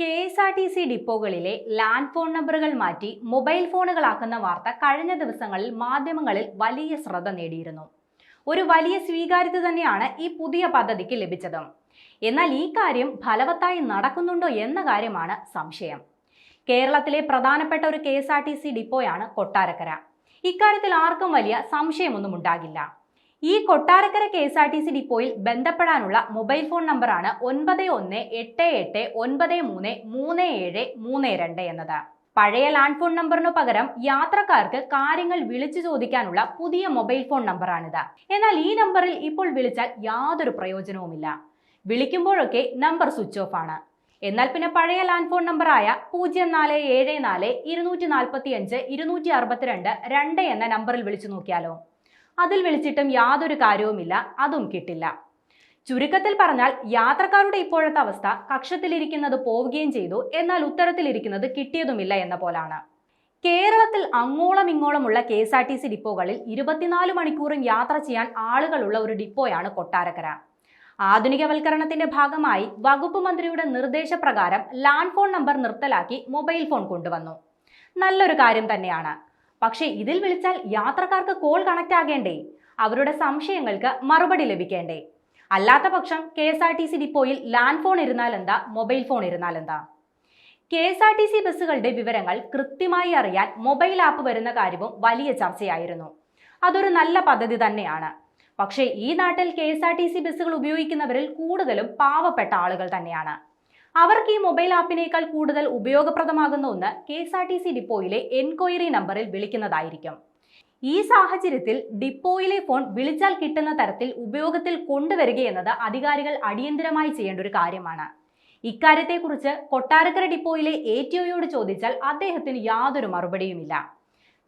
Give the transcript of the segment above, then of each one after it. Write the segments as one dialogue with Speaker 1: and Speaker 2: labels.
Speaker 1: K S R T C ഡിപ്പോകളിലെ land phone നമ്പറുകൾ മാറ്റി mobile ഫോണുകളാക്കുന്ന വാർത്ത കഴിഞ്ഞ ദിവസങ്ങളിൽ മാധ്യമങ്ങളിൽ വലിയ ശ്രദ്ധ നേടിയിരുന്നു. ഒരു വലിയ സ്വീകാര്യത തന്നെയാണ് ഈ പുതിയ പദ്ധതിക്ക് ലഭിച്ചത്. എന്നാൽ ഈ കാര്യം ഫലവത്തായി നടക്കുന്നുണ്ടോ എന്ന കാര്യമാണ് സംശയം. കേരളത്തിലെ പ്രധാനപ്പെട്ട ഒരു K S R T C ഡിപ്പോയാണ് Kottarakkara. ഇക്കാര്യത്തിൽ ആർക്കും വലിയ സംശയമൊന്നും ഉണ്ടാകില്ല. ഈ Kottarakkara K S R T C ഡിപ്പോയിൽ ബന്ധപ്പെടാനുള്ള മൊബൈൽ ഫോൺ നമ്പറാണ് ഒൻപത് ഒന്ന് എട്ട് എട്ട് ഒൻപത് മൂന്ന് മൂന്ന് ഏഴ് മൂന്ന് രണ്ട് എന്നത്. പഴയ ലാൻഡ് ഫോൺ നമ്പറിനു പകരം യാത്രക്കാർക്ക് കാര്യങ്ങൾ വിളിച്ചു ചോദിക്കാനുള്ള പുതിയ മൊബൈൽ ഫോൺ നമ്പറാണിത്. എന്നാൽ ഈ നമ്പറിൽ ഇപ്പോൾ വിളിച്ചാൽ യാതൊരു പ്രയോജനവുമില്ല. വിളിക്കുമ്പോഴൊക്കെ നമ്പർ സ്വിച്ച് ഓഫ് ആണ്. എന്നാൽ പിന്നെ പഴയ ലാൻഡ് ഫോൺ നമ്പറായ പൂജ്യം നാല് ഏഴ് നാല് ഇരുന്നൂറ്റി നാൽപ്പത്തി അഞ്ച് ഇരുന്നൂറ്റി അറുപത്തിരണ്ട് രണ്ട് എന്ന നമ്പറിൽ വിളിച്ചു നോക്കിയാലോ? അതിൽ വിളിച്ചിട്ടും യാതൊരു കാര്യവുമില്ല. അതും കിട്ടില്ല. ചുരുക്കത്തിൽ പറഞ്ഞാൽ യാത്രക്കാരുടെ ഇപ്പോഴത്തെ അവസ്ഥ കക്ഷത്തിലിരിക്കുന്നത് പോവുകയും ചെയ്തു. എന്നാൽ ഉത്തരത്തിലിരിക്കുന്നത് കിട്ടിയതുമില്ല എന്ന പോലാണ്. കേരളത്തിൽ അങ്ങോളം ഇങ്ങോളമുള്ള K S R T C ഡിപ്പോകളിൽ ഇരുപത്തിനാല് മണിക്കൂറും യാത്ര ചെയ്യാൻ ആളുകളുള്ള ഒരു ഡിപ്പോയാണ് കൊട്ടാരക്കര. ആധുനികവൽക്കരണത്തിന്റെ ഭാഗമായി വകുപ്പ് മന്ത്രിയുടെ നിർദ്ദേശപ്രകാരം ലാൻഡ് ഫോൺ നമ്പർ നിർത്തലാക്കി മൊബൈൽ ഫോൺ കൊണ്ടുവന്നു. നല്ലൊരു കാര്യം തന്നെയാണ്. പക്ഷേ ഇതിൽ വിളിച്ചാൽ യാത്രക്കാർക്ക് കോൾ കണക്ട് ആകേണ്ടേ? അവരുടെ സംശയങ്ങൾക്ക് മറുപടി ലഭിക്കേണ്ടേ? അല്ലാത്ത പക്ഷം K S R T C ഡിപ്പോയിൽ ലാൻഡ് ഫോൺ ഇരുന്നാൽ എന്താ? മൊബൈൽ ഫോൺ ഇരുന്നാൽ എന്താ? K S R T C ബസ്സുകളുടെ വിവരങ്ങൾ കൃത്യമായി അറിയാൻ മൊബൈൽ ആപ്പ് വരുന്ന കാര്യവും വലിയ ചർച്ചയായിരുന്നു. അതൊരു നല്ല പദ്ധതി തന്നെയാണ്. പക്ഷേ ഈ നാട്ടിൽ K S R T C ബസ്സുകൾ ഉപയോഗിക്കുന്നവരിൽ കൂടുതലും പാവപ്പെട്ട ആളുകൾ തന്നെയാണ്. അവർക്ക് ഈ മൊബൈൽ ആപ്പിനേക്കാൾ കൂടുതൽ ഉപയോഗപ്രദമാകുന്ന ഒന്ന് K S R T C ഡിപ്പോയിലെ enquiry നമ്പറിൽ വിളിക്കുന്നതായിരിക്കും. ഈ സാഹചര്യത്തിൽ ഡിപ്പോയിലെ ഫോൺ വിളിച്ചാൽ കിട്ടുന്ന തരത്തിൽ ഉപയോഗത്തിൽ കൊണ്ടുവരികയെന്നത് അധികാരികൾ അടിയന്തരമായി ചെയ്യേണ്ട ഒരു കാര്യമാണ്. ഇക്കാര്യത്തെക്കുറിച്ച് കൊട്ടാരക്കര ഡിപ്പോയിലെ എ ടി ഒയോട് ചോദിച്ചാൽ അദ്ദേഹത്തിന് യാതൊരു മറുപടിയുമില്ല.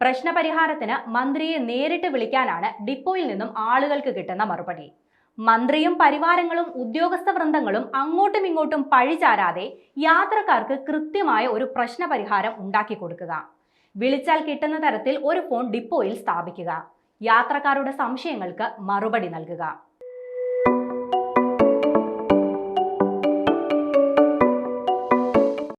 Speaker 1: പ്രശ്നപരിഹാരത്തിന് മന്ത്രിയെ നേരിട്ട് വിളിക്കാനാണ് ഡിപ്പോയിൽ നിന്നും ആളുകൾക്ക് കിട്ടുന്ന മറുപടി. മന്ത്രിയും പരിവാരങ്ങളും ഉദ്യോഗസ്ഥ വൃന്ദങ്ങളും അങ്ങോട്ടും ഇങ്ങോട്ടും പഴിചാരാതെ യാത്രക്കാർക്ക് കൃത്യമായ ഒരു പ്രശ്നപരിഹാരം ഉണ്ടാക്കി കൊടുക്കുക. വിളിച്ചാൽ കിട്ടുന്ന തരത്തിൽ ഒരു ഫോൺ ഡിപ്പോയിൽ സ്ഥാപിക്കുക. യാത്രക്കാരുടെ സംശയങ്ങൾക്ക് മറുപടി നൽകുക.